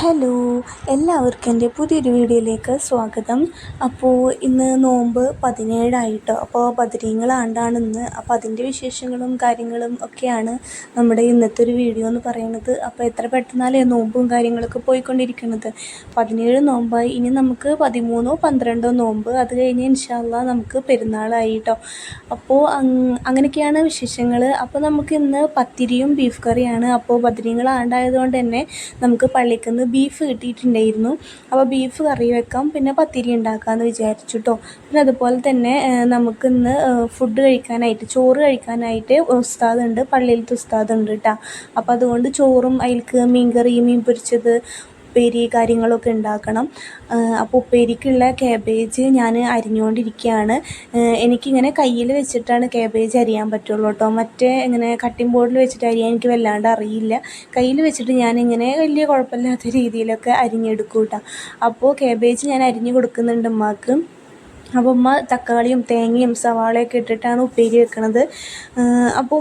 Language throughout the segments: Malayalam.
ഹലോ എല്ലാവർക്കും എന്റെ പുതിയൊരു വീഡിയോയിലേക്ക് സ്വാഗതം. അപ്പോൾ ഇന്ന് നോമ്പ് പതിനേഴായിട്ടോ അപ്പോൾ ബദരീങ്ങളാണ്ടാണ് ഇന്ന് അപ്പോൾ അതിന്റെ വിശേഷങ്ങളും കാര്യങ്ങളും ഒക്കെയാണ് നമ്മുടെ ഇന്നത്തെ ഒരു വീഡിയോ എന്ന് പറയുന്നത്. അപ്പോൾ എത്ര പെട്ടെന്നാലേ നോമ്പും കാര്യങ്ങളൊക്കെ പോയിക്കൊണ്ടിരിക്കുന്നത് പതിനേഴ് നോമ്പായി. ഇനി നമുക്ക് പതിമൂന്നോ പന്ത്രണ്ടോ നോമ്പ് അത് കഴിഞ്ഞ് ഇൻഷാല്ല നമുക്ക് പെരുന്നാളായി കേട്ടോ അപ്പോൾ അങ്ങനെയൊക്കെയാണ് വിശേഷങ്ങൾ. അപ്പോൾ നമുക്ക് ഇന്ന് പത്തിരിയും ബീഫ് കറിയാണ്. അപ്പോൾ ബദരീങ്ങളാണ്ടായതുകൊണ്ട് തന്നെ നമുക്ക് പള്ളിക്ക് നിന്ന് ബീഫ് കിട്ടിയിട്ടുണ്ടായിരുന്നു. അപ്പോൾ ബീഫ് കറി വെക്കാം പിന്നെ പത്തിരി ഉണ്ടാക്കാമെന്ന് വിചാരിച്ചു കേട്ടോ പിന്നെ അതുപോലെ തന്നെ നമുക്കിന്ന് ഫുഡ് കഴിക്കാനായിട്ട് ചോറ് കഴിക്കാനായിട്ട് ഉസ്താദ് ഉണ്ട് പള്ളിയിലത്തെ ഉസ്താദ് ഉണ്ട് കേട്ടോ അപ്പോൾ അതുകൊണ്ട് ചോറും അതിൽക്ക് മീൻ കറി മീൻ പൊരിച്ചത് ഉപ്പേരി കാര്യങ്ങളൊക്കെ ഉണ്ടാക്കണം. അപ്പോൾ ഉപ്പേരിക്കുള്ള കാബേജ് ഞാൻ അരിഞ്ഞുകൊണ്ടിരിക്കുകയാണ് എനിക്കിങ്ങനെ കയ്യിൽ വെച്ചിട്ടാണ് കാബേജ് അരിയാൻ പറ്റുള്ളൂ കേട്ടോ മറ്റേ ഇങ്ങനെ കട്ടിംഗ് ബോർഡിൽ വെച്ചിട്ട് അരിയാൻ എനിക്ക് വല്ലാണ്ട് അറിയില്ല. കയ്യിൽ വെച്ചിട്ട് ഞാനിങ്ങനെ വലിയ കുഴപ്പമില്ലാത്ത രീതിയിലൊക്കെ അരിഞ്ഞെടുക്കും കേട്ടോ അപ്പോൾ കാബേജ് ഞാൻ അരിഞ്ഞു കൊടുക്കുന്നുണ്ട് ഉമ്മാക്ക്. അപ്പോൾ ഉമ്മ തക്കാളിയും തേങ്ങയും സവാളയൊക്കെ ഇട്ടിട്ടാണ് ഉപ്പേരി വെക്കണത്. അപ്പോൾ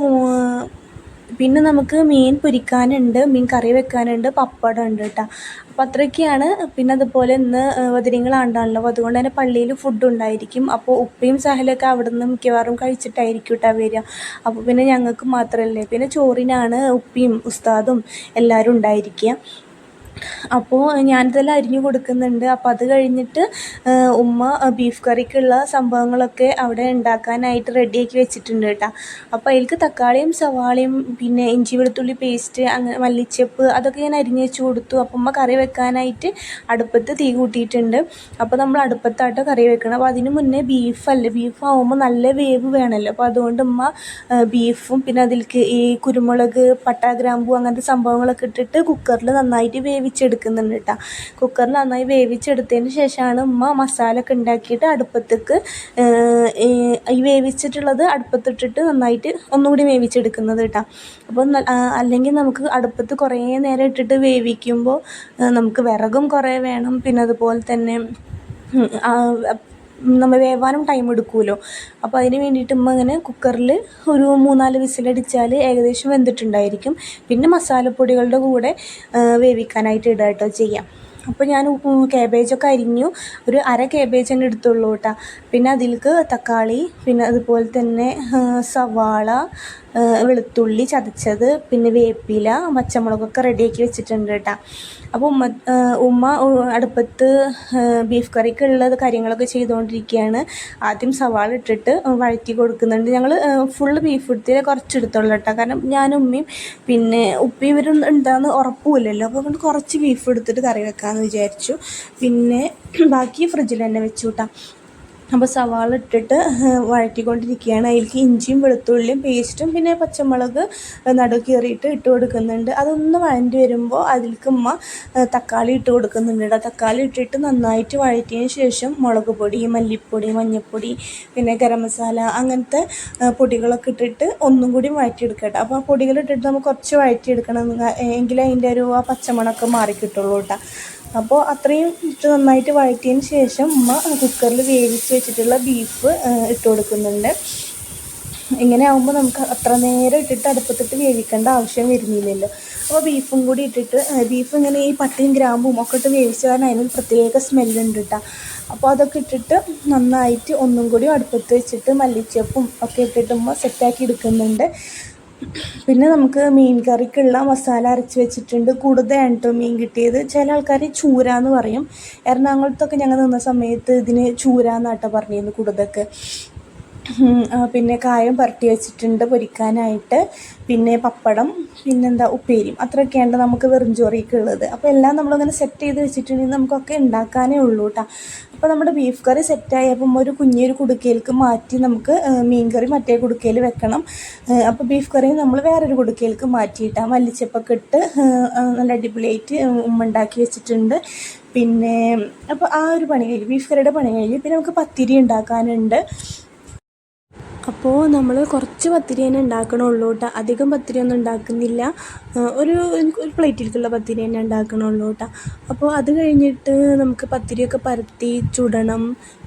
പിന്നെ നമുക്ക് മീൻ പൊരിക്കാനുണ്ട് മീൻ കറി വെക്കാനുണ്ട് പപ്പടം ഉണ്ട് കേട്ടോ. അപ്പം അത്രയൊക്കെയാണ്. പിന്നെ അതുപോലെ ഇന്ന് വതിരിങ്ങളാണ്ടാണല്ലോ അപ്പോൾ അതുകൊണ്ട് തന്നെ പള്ളിയിൽ ഫുഡ് ഉണ്ടായിരിക്കും. അപ്പോൾ ഉപ്പയും സഹലൊക്കെ അവിടെ നിന്ന് മിക്കവാറും കഴിച്ചിട്ടായിരിക്കും കേട്ടോ വരിക. അപ്പോൾ പിന്നെ ഞങ്ങൾക്ക് മാത്രമല്ലേ പിന്നെ ചോറിനാണ് ഉപ്പയും ഉസ്താദും എല്ലാവരും ഉണ്ടായിരിക്കുക. അപ്പോൾ ഞാനിതെല്ലാം അരിഞ്ഞു കൊടുക്കുന്നുണ്ട്. അപ്പോൾ അത് കഴിഞ്ഞിട്ട് ഉമ്മ ബീഫ് കറിക്കുള്ള സംഭവങ്ങളൊക്കെ അവിടെ ഉണ്ടാക്കാനായിട്ട് റെഡിയാക്കി വെച്ചിട്ടുണ്ട് കേട്ടോ. അപ്പോൾ അതിലേക്ക് തക്കാളിയും സവാളയും പിന്നെ ഇഞ്ചി വെളുത്തുള്ളി പേസ്റ്റ് അങ്ങനെ മല്ലിച്ചപ്പ് അതൊക്കെ ഞാൻ അരിഞ്ഞു വെച്ച് കൊടുത്തു. അപ്പോൾ ഉമ്മ കറി വെക്കാനായിട്ട് അടുപ്പത്ത് തീ കൂട്ടിയിട്ടുണ്ട്. അപ്പോൾ നമ്മൾ അടുപ്പത്താട്ടോ കറി വെക്കണം അപ്പോൾ അതിന് മുന്നേ ബീഫല്ലേ? ബീഫ് ആവുമ്പോൾ നല്ല വേവ് വേണമല്ലോ. അപ്പോൾ അതുകൊണ്ട് ഉമ്മ ബീഫും പിന്നെ അതിലേക്ക് ഈ കുരുമുളക് പട്ട ഗ്രാമ്പു അങ്ങനത്തെ സംഭവങ്ങളൊക്കെ ഇട്ടിട്ട് കുക്കറിൽ നന്നായിട്ട് വേവി വേവിച്ചെടുക്കുന്നുണ്ട് കേട്ടോ കുക്കറിൽ നന്നായി വേവിച്ചെടുത്തതിന് ശേഷമാണ് ഉമ്മ മസാല ഒക്കെ ഉണ്ടാക്കിയിട്ട് അടുപ്പത്തേക്ക് ഈ വേവിച്ചിട്ടുള്ളത് അടുപ്പത്തിട്ടിട്ട് നന്നായിട്ട് ഒന്നുകൂടി വേവിച്ചെടുക്കുന്നത് കേട്ടോ അപ്പോൾ അല്ലെങ്കിൽ നമുക്ക് അടുപ്പത്ത് കുറേ നേരം ഇട്ടിട്ട് വേവിക്കുമ്പോൾ നമുക്ക് വിറകും കുറേ വേണം. പിന്നെ അതുപോലെ തന്നെ നമ്മൾ വേവാനും ടൈം എടുക്കുമല്ലോ അപ്പോൾ അതിന് വേണ്ടിയിട്ട് ഉമ്മ ഇങ്ങനെ കുക്കറിൽ ഒരു മൂന്നാൽ വിസിലടിച്ചാൽ ഏകദേശം വെന്തിട്ടുണ്ടായിരിക്കും. പിന്നെ മസാലപ്പൊടികളുടെ കൂടെ വേവിക്കാനായിട്ട് ഇടുക കേട്ടോ ചെയ്യാം. അപ്പോൾ ഞാൻ കാബേജൊക്കെ അരിഞ്ഞു. ഒരു അര കേബേജ് തന്നെ എടുത്തുള്ളൂ കേട്ടോ പിന്നെ അതിൽക്ക് തക്കാളി പിന്നെ അതുപോലെ തന്നെ സവാള വെളുത്തുള്ളി ചതച്ചത് പിന്നെ വേപ്പില പച്ചമുളകൊക്കെ റെഡിയാക്കി വെച്ചിട്ടുണ്ട് കേട്ടോ. അപ്പോൾ ഉമ്മ ഉമ്മ അടുപ്പത്ത് ബീഫ് കറിക്കുള്ള കാര്യങ്ങളൊക്കെ ചെയ്തുകൊണ്ടിരിക്കുകയാണ് ആദ്യം സവാള ഇട്ടിട്ട് വഴറ്റി കൊടുക്കുന്നുണ്ട്. ഞങ്ങൾ ഫുള്ള് ബീഫ് എടുത്തില്ല കുറച്ച് എടുത്തോളൂ കേട്ടോ. കാരണം ഞാനും ഉമ്മയും പിന്നെ ഉപ്പയും ഇവരും ഉണ്ടാകുന്ന ഉറപ്പുമില്ലല്ലോ. അപ്പോൾ കുറച്ച് ബീഫ് എടുത്തിട്ട് കറി വെക്കാമെന്ന് വിചാരിച്ചു. പിന്നെ ബാക്കി ഫ്രിഡ്ജിൽ തന്നെ വെച്ചു കേട്ടോ. അപ്പോൾ സവാള ഇട്ടിട്ട് വഴറ്റിക്കൊണ്ടിരിക്കുകയാണ്. അതിലേക്ക് ഇഞ്ചിയും വെളുത്തുള്ളിയും പേസ്റ്റും പിന്നെ പച്ചമുളക് നടു കീറിയിട്ട് ഇട്ട് കൊടുക്കുന്നുണ്ട്. അതൊന്ന് വഴണ്ടി വരുമ്പോൾ അതിലേക്ക് ഉമ്മ തക്കാളി ഇട്ട് കൊടുക്കുന്നുണ്ട് തക്കാളി ഇട്ടിട്ട് നന്നായിട്ട് വഴറ്റിയതിന് ശേഷം മുളക് പൊടി മല്ലിപ്പൊടി മഞ്ഞൾപ്പൊടി പിന്നെ ഗരം മസാല അങ്ങനത്തെ പൊടികളൊക്കെ ഇട്ടിട്ട് ഒന്നും കൂടി വഴറ്റിയെടുക്കട്ടെ കേട്ടോ. അപ്പോൾ ആ പൊടികൾ ഇട്ടിട്ട് നമുക്ക് കുറച്ച് വഴറ്റിയെടുക്കണം എങ്കിൽ അതിന്റെ ഒരു ആ പച്ചമണമൊക്കെ മാറിക്കിട്ടുള്ളൂ കേട്ടോ. അപ്പോൾ അത്രയും ഇട്ട് നന്നായിട്ട് വഴറ്റിയതിന് ശേഷം ഉമ്മ കുക്കറിൽ വേവിച്ച് വെച്ചിട്ടുള്ള ബീഫ് ഇട്ട് കൊടുക്കുന്നുണ്ട്. ഇങ്ങനെ ആകുമ്പോൾ നമുക്ക് അത്ര നേരം ഇട്ടിട്ട് അടുപ്പത്തിട്ട് വേവിക്കേണ്ട ആവശ്യം വരുന്നില്ലല്ലോ. അപ്പോൾ ബീഫും കൂടി ഇട്ടിട്ട് ബീഫ് ഇങ്ങനെ ഈ പട്ടിയും ഗ്രാമ്പും ഒക്കെ ഇട്ട് വേവിച്ച് കാരണം അതിനൊരു പ്രത്യേക സ്മെല്ലുണ്ട് കേട്ടോ അപ്പോൾ അതൊക്കെ ഇട്ടിട്ട് നന്നായിട്ട് ഒന്നും കൂടി അടുപ്പത്ത് വെച്ചിട്ട് മല്ലിച്ചപ്പും ഒക്കെ ഇട്ടിട്ട് ഉമ്മ സെറ്റാക്കി എടുക്കുന്നുണ്ട്. പിന്നെ നമുക്ക് മീൻ കറിക്കുള്ള മസാല അരച്ച് വെച്ചിട്ടുണ്ട്. കൂടുതലാണ് കേട്ടോ മീൻ കിട്ടിയത് ചില ആൾക്കാർ ചൂര എന്ന് പറയും. എറണാകുളത്തൊക്കെ ഞങ്ങൾ നിന്ന സമയത്ത് ഇതിന് ചൂര എന്നാട്ടോ പറഞ്ഞിരുന്നു കൂടുതലൊക്കെ. പിന്നെ കായം പുരട്ടി വെച്ചിട്ടുണ്ട് പൊരിക്കാനായിട്ട്. പിന്നെ പപ്പടം പിന്നെന്താ ഉപ്പേരിയും. അത്രയൊക്കെയാണ് നമുക്ക് വെറും ഉള്ളത്. അപ്പോൾ എല്ലാം നമ്മളിങ്ങനെ സെറ്റ് ചെയ്ത് വെച്ചിട്ടുണ്ടെങ്കിൽ നമുക്കൊക്കെ ഉണ്ടാക്കാനേ ഉള്ളൂ കേട്ടോ അപ്പോൾ നമ്മുടെ ബീഫ് കറി സെറ്റായി അപ്പം ഒരു കുഞ്ഞൊരു കുടുക്കയിലേക്ക് മാറ്റി നമുക്ക് മീൻ കറി മറ്റേ കുടുക്കയിൽ വെക്കണം. അപ്പോൾ ബീഫ് കറി നമ്മൾ വേറൊരു കുടുക്കയിലേക്ക് മാറ്റിയിട്ടാണ് മല്ലിച്ചപ്പൊക്കെ ഇട്ട് നല്ല അടിപൊളിയായിട്ട് ഉമ്മുണ്ടാക്കി വെച്ചിട്ടുണ്ട്. പിന്നെ അപ്പോൾ ആ ഒരു പണി കഴിഞ്ഞു. ബീഫ് കറിയുടെ പണി കഴിഞ്ഞു. പിന്നെ നമുക്ക് പത്തിരി ഉണ്ടാക്കാനുണ്ട്. അപ്പോൾ നമ്മൾ കുറച്ച് പത്തിരി തന്നെ ഉണ്ടാക്കണുള്ളൂ കേട്ടോ അധികം പത്തിരി ഒന്നും ഉണ്ടാക്കുന്നില്ല. ഒരു ഒരു പ്ലേറ്റിലേക്കുള്ള പത്തിരി തന്നെ ഉണ്ടാക്കണുള്ളൂ കേട്ടോ അപ്പോൾ അത് കഴിഞ്ഞിട്ട് നമുക്ക് പത്തിരിയൊക്കെ പരത്തി ചുടണം.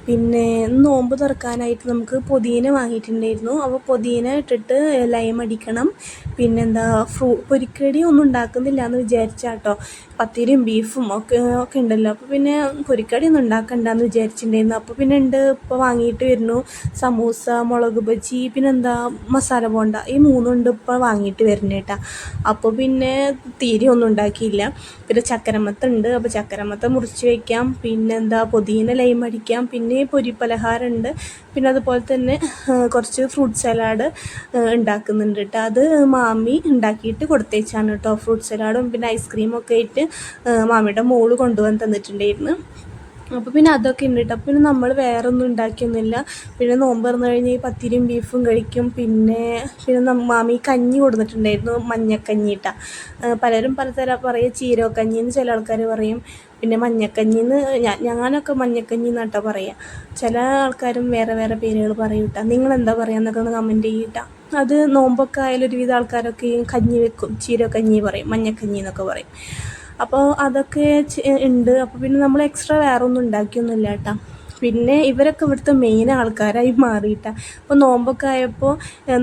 പിന്നെ നോമ്പ് തുറക്കാനായിട്ട് നമുക്ക് പുതിന വാങ്ങിയിട്ടുണ്ടായിരുന്നു. അപ്പോൾ പുതിന ഇട്ടിട്ട് ലൈം അടിക്കണം. പിന്നെന്താ ഫ്രൂ പൊരിക്കടി ഒന്നും ഉണ്ടാക്കുന്നില്ല എന്ന് വിചാരിച്ചാട്ടോ. പത്തിരിയും ബീഫും ഒക്കെ ഒക്കെ ഉണ്ടല്ലോ. അപ്പോൾ പിന്നെ പൊരിക്കടി ഒന്നും ഉണ്ടാക്കണ്ടെന്ന് വിചാരിച്ചിട്ടുണ്ടായിരുന്നു. അപ്പോൾ പിന്നെ ഉണ്ട് ഇപ്പോൾ വാങ്ങിയിട്ട് വരുന്നു. സമൂസ മുളക് ബജി പിന്നെന്താ മസാല ബോണ്ട. ഈ മൂന്നും ഉണ്ട് ഇപ്പോൾ വാങ്ങിയിട്ട് വരുന്നേട്ടാ. അപ്പോൾ പിന്നെ തീരെ ഒന്നും ഉണ്ടാക്കിയില്ല. പിന്നെ ചക്കരമത്തുണ്ട്. അപ്പോൾ ചക്കരമത്ത മുറിച്ച് വയ്ക്കാം പിന്നെന്താ പുതിന ലൈം അടിക്കാം. പിന്നെ പൊരി പലഹാരമുണ്ട് പിന്നെ അതുപോലെ തന്നെ കുറച്ച് ഫ്രൂട്ട് സലാഡ് ഉണ്ടാക്കുന്നുണ്ട് കേട്ടോ അത് മാമി ഉണ്ടാക്കിയിട്ട് കൊടുത്തേച്ചാണ് കേട്ടോ ഫ്രൂട്ട് സലാഡും പിന്നെ ഐസ്ക്രീമും ഒക്കെ ആയിട്ട് മാമിയുടെ മോൾ കൊണ്ടുവന്ന് തന്നിട്ടുണ്ടായിരുന്നു. അപ്പോൾ പിന്നെ അതൊക്കെ ഉണ്ട് കേട്ടോ പിന്നെ നമ്മൾ വേറെ ഒന്നും ഉണ്ടാക്കിയൊന്നുമില്ല പിന്നെ നോമ്പ് തുറന്നു കഴിഞ്ഞാൽ ഈ പത്തിരിയും ബീഫും കഴിക്കും. പിന്നെ പിന്നെ മാമി കഞ്ഞി കൊടുത്തിട്ടുണ്ടായിരുന്നു മഞ്ഞക്കഞ്ഞി ഇട്ട പലരും പലതരം പറയുക ചീരകഞ്ഞി എന്ന് ചില ആൾക്കാർ പറയും. പിന്നെ മഞ്ഞക്കഞ്ഞി എന്ന് ഞാൻ ഞാനൊക്കെ മഞ്ഞക്കഞ്ഞി എന്നാട്ടോ പറയുക ചില ആൾക്കാരും വേറെ വേറെ പേരുകൾ പറയും കേട്ടോ നിങ്ങളെന്താ പറയുക എന്നൊക്കെ ഒന്ന് കമന്റ് ചെയ്യട്ടോ. അത് നോമ്പൊക്കെ ആയാലും ഒരുവിധ ആൾക്കാരൊക്കെ കഞ്ഞി വെക്കും. ചീരക്കഞ്ഞി പറയും. മഞ്ഞക്കഞ്ഞി എന്നൊക്കെ പറയും. അപ്പോൾ അതൊക്കെ ഉണ്ട് അപ്പോൾ പിന്നെ നമ്മൾ എക്സ്ട്രാ വേറെ ഒന്നും ഉണ്ടാക്കിയൊന്നുമില്ല കേട്ടോ പിന്നെ ഇവരൊക്കെ ഇവിടുത്തെ മെയിൻ ആൾക്കാരായി മാറിയിട്ടാണ് അപ്പോൾ നോമ്പൊക്കെ ആയപ്പോൾ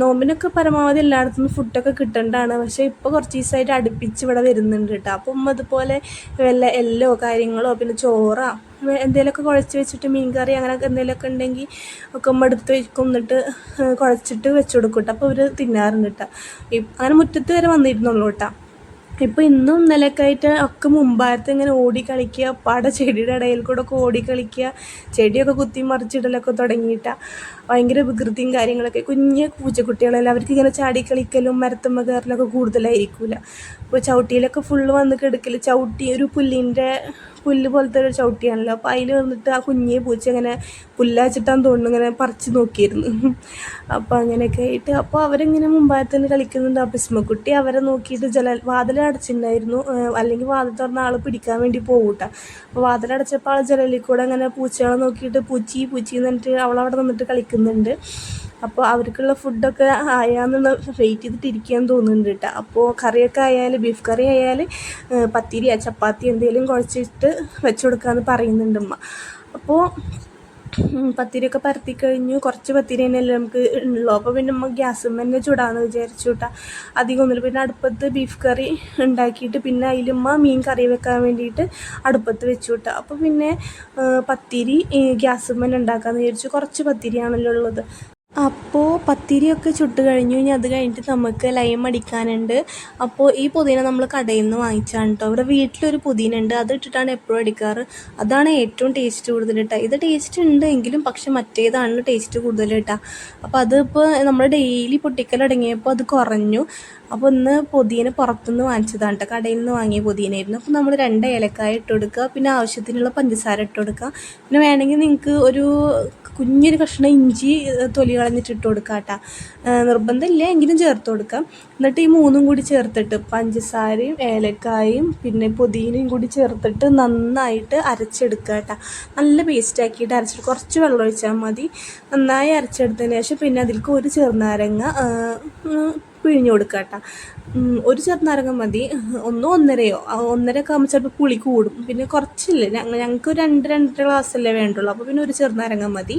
നോമ്പിനൊക്കെ പരമാവധി എല്ലായിടത്തുനിന്നും ഫുഡൊക്കെ കിട്ടേണ്ടതാണ് പക്ഷേ ഇപ്പോൾ കുറച്ച് ദിവസമായിട്ട് അടുപ്പിച്ച് ഇവിടെ വരുന്നുണ്ട് കേട്ടോ. അപ്പം അതുപോലെ വല്ല എല്ലോ കാര്യങ്ങളോ പിന്നെ ചോറോ എന്തെങ്കിലുമൊക്കെ കുഴച്ച് വെച്ചിട്ട് മീൻകറി അങ്ങനെയൊക്കെ എന്തെങ്കിലുമൊക്കെ ഉണ്ടെങ്കിൽ ഒക്കെ മെടുത്ത് വെക്കും. എന്നിട്ട് കുഴച്ചിട്ട് വെച്ച് കൊടുക്കും കേട്ടോ. അപ്പോൾ അവർ തിന്നാറുണ്ട് കേട്ടോ. അങ്ങനെ മുറ്റത്ത് വരെ വന്നിരുന്നുള്ളൂ കേട്ടോ. ഇപ്പോൾ ഇന്നും ഇന്നലെയൊക്കെ ആയിട്ട് ഒക്കെ മുമ്പാകത്ത് ഇങ്ങനെ ഓടി കളിക്കുക പട ചെടിയുടെ ഇടയിൽ കൂടെ ഒക്കെ ഓടി കളിക്കുക ചെടിയൊക്കെ കുത്തി മറിച്ചിടലൊക്കെ തുടങ്ങിയിട്ട ഭയങ്കര വികൃതിയും കാര്യങ്ങളൊക്കെ. കുഞ്ഞ് പൂച്ചക്കുട്ടികളെല്ലാം അവർക്ക് ഇങ്ങനെ ചാടി കളിക്കലും മരത്തുമ്മ കയറലൊക്കെ കൂടുതലായിരിക്കില്ല അപ്പോൾ ചവിട്ടിയിലൊക്കെ ഫുള്ള് വന്ന് കിടക്കൽ ചവിട്ടി ഒരു പുല്ലിന്റെ പുല്ല് പോലത്തെ ഒരു ചവിട്ടിയാണല്ലോ. അപ്പോൾ അതിൽ വന്നിട്ട് ആ കുഞ്ഞെ പൂച്ച അങ്ങനെ പുല്ലാച്ചിട്ടാന്ന് തോന്നുന്നു. ഇങ്ങനെ പറിച്ച് നോക്കിയിരുന്നു. അപ്പോൾ അങ്ങനെയൊക്കെ ആയിട്ട് അപ്പോൾ അവരിങ്ങനെ മുമ്പായി തന്നെ കളിക്കുന്നുണ്ട്. ആ ഇസ്മക്കുട്ടി അവരെ നോക്കിയിട്ട് ജല വാതിൽ അടച്ചിട്ടുണ്ടായിരുന്നു. അല്ലെങ്കിൽ വാതിൽ തുറന്ന ആൾ പിടിക്കാൻ വേണ്ടി പോകൂട്ടാ അപ്പോൾ വാതിലടച്ചപ്പോൾ ആൾ ജലലിൽ കൂടെ അങ്ങനെ പൂച്ചകളെ നോക്കിയിട്ട് പൂച്ചി പൂച്ചി എന്നിട്ട് അവളവിടെ നിന്നിട്ട് കളിക്കുന്നുണ്ട്. അപ്പോൾ അവർക്കുള്ള ഫുഡൊക്കെ ആയാന്നുള്ള വെയിറ്റ് ചെയ്തിട്ട് ഇരിക്കാൻ തോന്നുന്നുണ്ട് കേട്ടോ അപ്പോൾ കറിയൊക്കെ ആയാൽ ബീഫ് കറി ആയാൽ പത്തിരിയാ ചപ്പാത്തി എന്തെങ്കിലും കുഴച്ചിട്ട് വെച്ചു കൊടുക്കാമെന്ന് പറയുന്നുണ്ട് ഉമ്മ. അപ്പോൾ പത്തിരിയൊക്കെ പരത്തി കഴിഞ്ഞു. കുറച്ച് പത്തിരി തന്നെയല്ലേ നമുക്ക് ഉള്ളൂ. അപ്പോൾ പിന്നെ നമ്മൾ ഗ്യാസ് തന്നെ ചൂടാന്ന് വിചാരിച്ചു കേട്ടോ അധികം ഒന്നുമില്ല. പിന്നെ അടുപ്പത്ത് ബീഫ് കറി ഉണ്ടാക്കിയിട്ട് പിന്നെ അതിലുമ്മ മീൻ കറി വെക്കാൻ വേണ്ടിയിട്ട് അടുപ്പത്ത് വെച്ചു കേട്ടോ അപ്പോൾ പിന്നെ പത്തിരി ഗ്യാസ് തന്നെ ഉണ്ടാക്കാമെന്ന് വിചാരിച്ചു. കുറച്ച് പത്തിരിയാണല്ലോ ഉള്ളത്. അപ്പോൾ പത്തിരിയൊക്കെ ചുട്ട് കഴിഞ്ഞു. ഇനി അത് കഴിഞ്ഞിട്ട് നമുക്ക് ലൈം അടിക്കാനുണ്ട്. അപ്പോൾ ഈ പുതിന നമ്മൾ കടയിൽ നിന്ന് വാങ്ങിച്ചാണ് കേട്ടോ ഇവിടെ വീട്ടിലൊരു പുതിന ഉണ്ട് അത് ഇട്ടിട്ടാണ് എപ്പോഴും അടിക്കാറ്. അതാണ് ഏറ്റവും ടേസ്റ്റ് കൂടുതൽ കേട്ടോ ഇത് ടേസ്റ്റ് ഉണ്ട് എങ്കിലും പക്ഷെ മറ്റേതാണ് ടേസ്റ്റ് കൂടുതൽ കേട്ടോ അപ്പോൾ അതിപ്പോൾ നമ്മൾ ഡെയിലി പൊട്ടിക്കൽ തുടങ്ങിയപ്പോൾ അത് കുറഞ്ഞു. അപ്പോൾ ഇന്ന് പുതിന പുറത്തുനിന്ന് വാങ്ങിച്ചതാണ് കേട്ടോ കടയിൽ നിന്ന് വാങ്ങിയ പുതിനായിരുന്നു അപ്പോൾ നമ്മൾ രണ്ട് ഏലക്കായ ഇട്ട് കൊടുക്കുക. പിന്നെ ആവശ്യത്തിനുള്ള പഞ്ചസാര ഇട്ട് കൊടുക്കുക. പിന്നെ വേണമെങ്കിൽ നിങ്ങൾക്ക് ഒരു കുഞ്ഞൊരു കഷ്ണം ഇഞ്ചി തൊലി കളഞ്ഞിട്ട് ഇട്ട് കേട്ടോ നിർബന്ധമില്ല എങ്കിലും ചേർത്ത് കൊടുക്കാം. എന്നിട്ട് ഈ മൂന്നും കൂടി ചേർത്തിട്ട് പഞ്ചസാരയും ഏലക്കായും പിന്നെ പുതിനയും കൂടി ചേർത്തിട്ട് നന്നായിട്ട് അരച്ചെടുക്കുക കേട്ടോ നല്ല പേസ്റ്റ് ആക്കിയിട്ട് അരച്ചിട്ട് കുറച്ച് വെള്ളം ഒഴിച്ചാൽ മതി. നന്നായി അരച്ചെടുത്തതിന് ശേഷം പിന്നെ അതിലേക്ക് ഒരു ചെറുനാരങ്ങ പിഴിഞ്ഞ് കൊടുക്കുക കേട്ടോ ഒരു ചെറുനാരങ്ങ മതി. ഒന്നോ ഒന്നരയോ? ഒന്നര ഒക്കെ ആകുമ്പോൾ ചിലപ്പോൾ പുളി കൂടും. പിന്നെ കുറച്ചില്ലേ? ഞങ്ങൾക്ക് രണ്ട് രണ്ടര ഗ്ലാസ്സല്ലേ വേണ്ടുള്ളൂ. അപ്പോൾ പിന്നെ ഒരു ചെറുനാരങ്ങ മതി.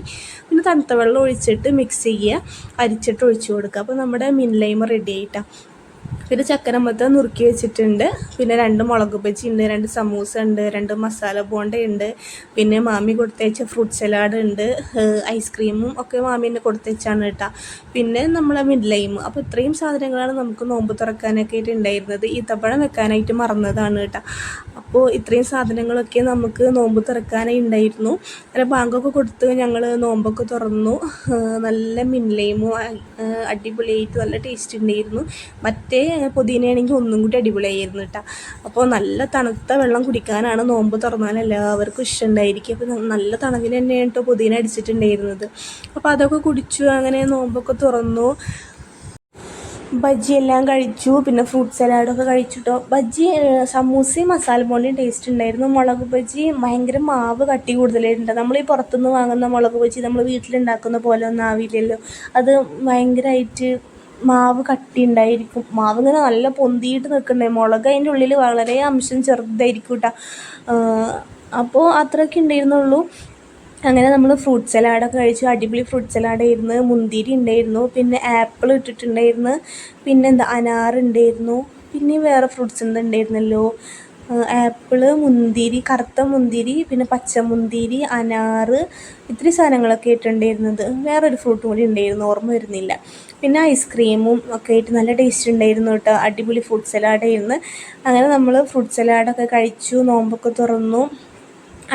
പിന്നെ തണുത്ത വെള്ളം ഒഴിച്ചിട്ട് മിക്സ് ചെയ്യുക അരിച്ചിട്ട് ഒഴിച്ച് കൊടുക്കുക അപ്പോൾ നമ്മുടെ മിൻ റെഡി ആയിട്ടാണ് പിന്നെ ചക്കരമത്ത നുറുക്കി വെച്ചിട്ടുണ്ട്. പിന്നെ രണ്ട് മുളക് ബജി ഉണ്ട് രണ്ട് സമൂസ ഉണ്ട് രണ്ട് മസാല ബോണ്ട ഉണ്ട്. പിന്നെ മാമി കൊടുത്തയച്ച ഫ്രൂട്ട് സലാഡ് ഉണ്ട്. ഐസ്ക്രീമും ഒക്കെ മാമി തന്നെ കൊടുത്തയച്ചാണ് കേട്ടോ. പിന്നെ നമ്മളെ മിഡ്ലൈം അപ്പോൾ ഇത്രയും സാധനങ്ങളാണ് നമുക്ക് നോമ്പ് തുറക്കാനൊക്കെ ആയിട്ട് ഉണ്ടായിരുന്നത്. ഈത്തപ്പഴം വെക്കാനായിട്ട് മറന്നതാണ് കേട്ടോ. അപ്പോൾ ഇത്രയും സാധനങ്ങളൊക്കെ നമുക്ക് നോമ്പ് തുറക്കാനായി ഉണ്ടായിരുന്നു. അങ്ങനെ ബാങ്കൊക്കെ കൊടുത്ത് ഞങ്ങൾ നോമ്പൊക്കെ തുറന്നു. നല്ല മിൻലൈമും അടിപൊളിയായിട്ട് നല്ല ടേസ്റ്റ് ഉണ്ടായിരുന്നു. മറ്റേ പുതിനയാണെങ്കിൽ ഒന്നും കൂടി അടിപൊളിയായിരുന്നു കേട്ടോ. അപ്പോൾ നല്ല തണുത്ത വെള്ളം കുടിക്കാനാണ് നോമ്പ് തുറന്നാൽ എല്ലാവർക്കും ഇഷ്ടമുണ്ടായിരിക്കും. അപ്പോൾ നല്ല തണുവിന് തന്നെയാണ് കേട്ടോ പുതിന അടിച്ചിട്ടുണ്ടായിരുന്നത്. അപ്പോൾ അതൊക്കെ കുടിച്ചു അങ്ങനെ നോമ്പൊക്കെ തുറന്നു. ബജ്ജി എല്ലാം കഴിച്ചു പിന്നെ ഫ്രൂട്ട് സലാഡൊക്കെ കഴിച്ചു കേട്ടോ ബജ്ജി സമൂസയും മസാല ബോണ്ടിയും ടേസ്റ്റ് ഉണ്ടായിരുന്നു. മുളക് ബജ്ജി ഭയങ്കര മാവ് കട്ടി കൂടുതലായിട്ടുണ്ട്. നമ്മൾ ഈ പുറത്തുനിന്ന് വാങ്ങുന്ന മുളക് ബജ്ജി നമ്മൾ വീട്ടിലുണ്ടാക്കുന്ന പോലെ ഒന്നും ആവില്ലല്ലോ. അത് ഭയങ്കരമായിട്ട് മാവ് കട്ടി ഉണ്ടായിരിക്കും മാവ് ഇങ്ങനെ നല്ല പൊന്തിയിട്ട് നിൽക്കണ്ടേ? മുളക് അതിന്റെ ഉള്ളിൽ വളരെ അംശം ചെറുതായിരിക്കും കേട്ടോ അപ്പോൾ അത്രയൊക്കെ ഉണ്ടായിരുന്നുള്ളൂ. അങ്ങനെ നമ്മൾ ഫ്രൂട്ട് സലാഡൊക്കെ കഴിച്ചു. അടിപൊളി ഫ്രൂട്ട് സലാഡായിരുന്നു മുന്തിരി ഉണ്ടായിരുന്നു. പിന്നെ ആപ്പിൾ ഇട്ടിട്ടുണ്ടായിരുന്നു. പിന്നെന്താ അനാറുണ്ടായിരുന്നു പിന്നെ വേറെ ഫ്രൂട്ട്സ് എന്തുണ്ടായിരുന്നല്ലോ ആപ്പിൾ മുന്തിരി കറുത്ത മുന്തിരി പിന്നെ പച്ചമുന്തിരി അനാറ് ഇത്തിരി സാധനങ്ങളൊക്കെ ഇട്ടുണ്ടായിരുന്നത് വേറൊരു ഫ്രൂട്ടും കൂടി ഉണ്ടായിരുന്നു ഓർമ്മ വരുന്നില്ല. പിന്നെ ഐസ്ക്രീമും ഒക്കെ ആയിട്ട് നല്ല ടേസ്റ്റ് ഉണ്ടായിരുന്നു കേട്ടോ. അടിപൊളി ഫ്രൂട്ട് സലാഡായിരുന്നു അങ്ങനെ നമ്മൾ ഫ്രൂട്ട് സലാഡൊക്കെ കഴിച്ചു നോമ്പൊക്കെ തുറന്നു.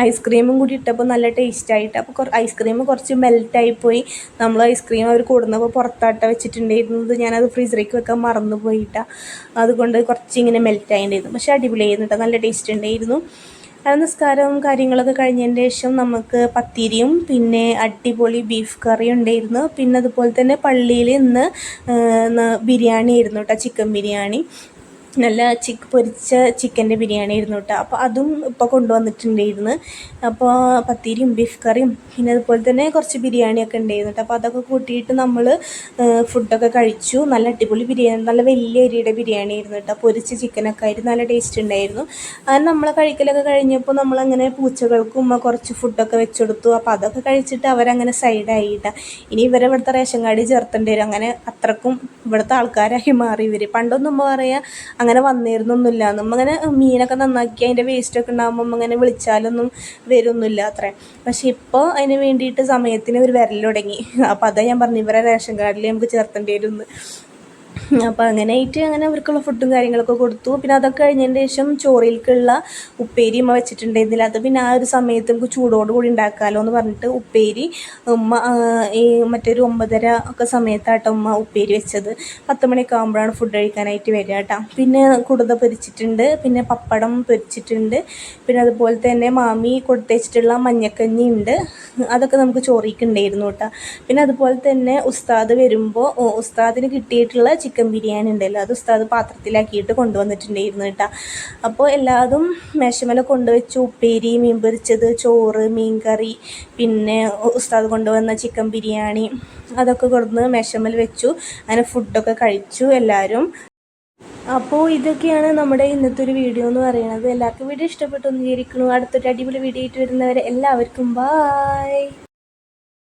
ഐസ്ക്രീമും കൂടി ഇട്ടപ്പോൾ നല്ല ടേസ്റ്റായിട്ട്. അപ്പോൾ ഐസ്ക്രീം കുറച്ച് മെൽറ്റായി പോയി നമ്മൾ ഐസ്ക്രീം അവർ കൊടുന്നപ്പോൾ പുറത്താട്ട വെച്ചിട്ടുണ്ടായിരുന്നത് ഞാനത് ഫ്രീസറിലേക്ക് വെക്കാൻ മറന്നു പോയിട്ടാണ് അതുകൊണ്ട് കുറച്ച് ഇങ്ങനെ മെൽറ്റായിട്ടുണ്ടായിരുന്നു പക്ഷേ അടിപൊളിയായിരുന്നു കേട്ടോ നല്ല ടേസ്റ്റ് ഉണ്ടായിരുന്നു അത് നിസ്കാരവും കാര്യങ്ങളൊക്കെ കഴിഞ്ഞതിന് ശേഷം നമുക്ക് പത്തിരിയും പിന്നെ അടിപൊളി ബീഫ് കറി ഉണ്ടായിരുന്നു പിന്നെ അതുപോലെ തന്നെ പള്ളിയിൽ ഇന്ന് ബിരിയാണി ആയിരുന്നു കേട്ടോ ചിക്കൻ ബിരിയാണി. നല്ല ചിക്ക് പൊരിച്ച ചിക്കന്റെ ബിരിയാണി ആയിരുന്നു കേട്ടോ അപ്പോൾ അതും ഇപ്പോൾ കൊണ്ടുവന്നിട്ടുണ്ടായിരുന്നു. അപ്പോൾ പത്തിരിയും ബീഫ് കറിയും പിന്നെ അതുപോലെ തന്നെ കുറച്ച് ബിരിയാണിയൊക്കെ ഉണ്ടായിരുന്നു കേട്ടോ അപ്പോൾ അതൊക്കെ കൂട്ടിയിട്ട് നമ്മൾ ഫുഡൊക്കെ കഴിച്ചു. നല്ല അടിപൊളി ബിരിയാണി നല്ല വലിയ അരിയുടെ ബിരിയാണി ആയിരുന്നു കേട്ടോ പൊരിച്ച ചിക്കനൊക്കെ ആയിരുന്നു. നല്ല ടേസ്റ്റ് ഉണ്ടായിരുന്നു. അങ്ങനെ നമ്മൾ കഴിക്കലൊക്കെ കഴിഞ്ഞപ്പോൾ നമ്മളങ്ങനെ പൂച്ചകൾക്കും കുറച്ച് ഫുഡൊക്കെ വെച്ചെടുത്തു. അപ്പോൾ അതൊക്കെ കഴിച്ചിട്ട് അവരങ്ങനെ സൈഡായി കേട്ടോ ഇനി ഇവരെ ഇവിടുത്തെ റേഷൻ കാർഡ് ചേർത്തേണ്ടി വരും. അങ്ങനെ അത്രക്കും ഇവിടുത്തെ ആൾക്കാരായി മാറി ഇവർ പണ്ടൊന്നും പറയുക പറയാ അങ്ങനെ വന്നിരുന്നൊന്നുമില്ല. നമ്മൾ അങ്ങനെ മീനൊക്കെ നന്നാക്കി അതിന്റെ വേസ്റ്റൊക്കെ ഉണ്ടാകുമ്പോൾ അങ്ങനെ വിളിച്ചാലൊന്നും വരുമൊന്നുമില്ല അത്രേ. പക്ഷെ ഇപ്പോൾ അതിന് വേണ്ടിയിട്ട് സമയത്തിന് ഒരു വരൽ തുടങ്ങി. അപ്പോൾ അതാ ഞാൻ പറഞ്ഞു ഇവരെ റേഷൻ കാർഡിൽ നമുക്ക് ചേർത്തേണ്ടി വരും അപ്പോൾ അങ്ങനെ ആയിട്ട് അങ്ങനെ അവർക്കുള്ള ഫുഡും കാര്യങ്ങളൊക്കെ കൊടുത്തു. പിന്നെ അതൊക്കെ കഴിഞ്ഞതിന് ശേഷം ചോറിലേക്കുള്ള ഉപ്പേരി ഉമ്മ വെച്ചിട്ടുണ്ടായിരുന്നില്ല. അത് പിന്നെ ആ ഒരു സമയത്ത് നമുക്ക് ചൂടോട് കൂടി ഉണ്ടാക്കാമല്ലോ എന്ന് പറഞ്ഞിട്ട് ഉപ്പേരി ഉമ്മ ഈ മറ്റൊരു ഒമ്പതര ഒക്കെ സമയത്താട്ടോ ഉമ്മ ഉപ്പേരി വെച്ചത്. പത്ത് മണിയൊക്കെ ആകുമ്പോഴാണ് ഫുഡ് കഴിക്കാനായിട്ട് വരിക കേട്ടോ പിന്നെ കുടുത പൊരിച്ചിട്ടുണ്ട്. പിന്നെ പപ്പടം പൊരിച്ചിട്ടുണ്ട്. പിന്നെ അതുപോലെ തന്നെ മാമി കൊടുത്തയച്ചിട്ടുള്ള മഞ്ഞക്കഞ്ഞി ഉണ്ട്. അതൊക്കെ നമുക്ക് ചോറിക്കുണ്ടായിരുന്നു കേട്ടോ പിന്നെ അതുപോലെ തന്നെ ഉസ്താദ് വരുമ്പോൾ ഉസ്താദിന് കിട്ടിയിട്ടുള്ള ചിക്കൻ ബിരിയാണി ഉണ്ടല്ലോ അത് ഉസ്താദ് പാത്രത്തിലാക്കിയിട്ട് കൊണ്ടുവന്നിട്ടുണ്ടായിരുന്നു കേട്ടോ. അപ്പോൾ എല്ലാതും മേശമല കൊണ്ടുവച്ചു ഉപ്പേരി മീൻ പൊരിച്ചത് ചോറ് മീൻ കറി പിന്നെ ഉസ്താദ് കൊണ്ടുവന്ന ചിക്കൻ ബിരിയാണി അതൊക്കെ കൊടുന്ന് മേശമൽ വെച്ചു അങ്ങനെ ഫുഡൊക്കെ കഴിച്ചു എല്ലാവരും അപ്പോൾ ഇതൊക്കെയാണ് നമ്മുടെ ഇന്നത്തെ ഒരു വീഡിയോ എന്ന് പറയുന്നത്. എല്ലാവർക്കും വീഡിയോ ഇഷ്ടപ്പെട്ടു എന്ന് വിചാരിക്കുന്നു. അടുത്തൊരു അടിപൊളി വീഡിയോ ആയിട്ട് വരുന്നവരെ എല്ലാവർക്കും ബായ്